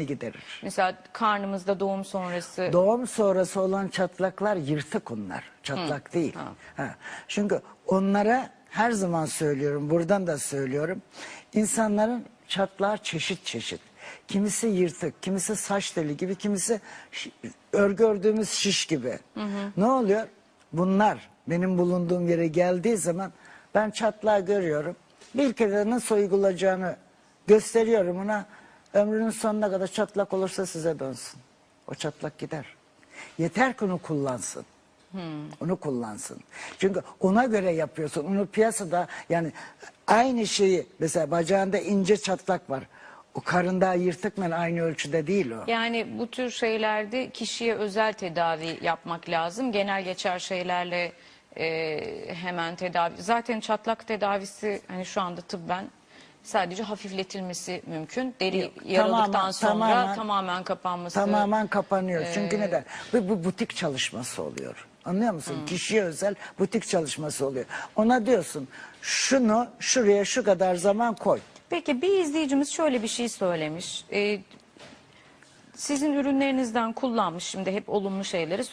giderir. Mesela karnımızda doğum sonrası Doğum sonrası olan çatlaklar yırtık onlar. Çatlak değil. Ha. Çünkü onlara her zaman söylüyorum, buradan da söylüyorum. İnsanların çatlağı çeşit çeşit. Kimisi yırtık, kimisi saç teli gibi, kimisi örgü ördüğümüz şiş gibi. Ne oluyor? Bunlar benim bulunduğum yere geldiği zaman ben çatlağı görüyorum. Bir kere nasıl uygulayacağını gösteriyorum ona. Ömrünün sonuna kadar çatlak olursa size dönsün. O çatlak gider. Yeter ki onu kullansın. Onu kullansın. Çünkü ona göre yapıyorsun. Onu piyasada yani aynı şeyi mesela bacağında ince çatlak var. O karında yırtıkla aynı ölçüde değil o. yani bu tür şeylerde kişiye özel tedavi yapmak lazım. Genel geçer şeylerle e, hemen tedavi. Zaten çatlak tedavisi hani şu anda tıbben sadece hafifletilmesi mümkün. Deri Yok, yaralıktan tamamen- sonra tamamen- tamamen, kapanması. Tamamen kapanıyor. Ee, Çünkü neden? Bu, bu butik çalışması oluyor. Anlıyor musun? Kişiye özel butik çalışması oluyor. Ona diyorsun şunu şuraya şu kadar zaman koy. Peki bir izleyicimiz şöyle bir şey söylemiş. Ee, sizin ürünlerinizden kullanmış şimdi hep olumlu şeyleri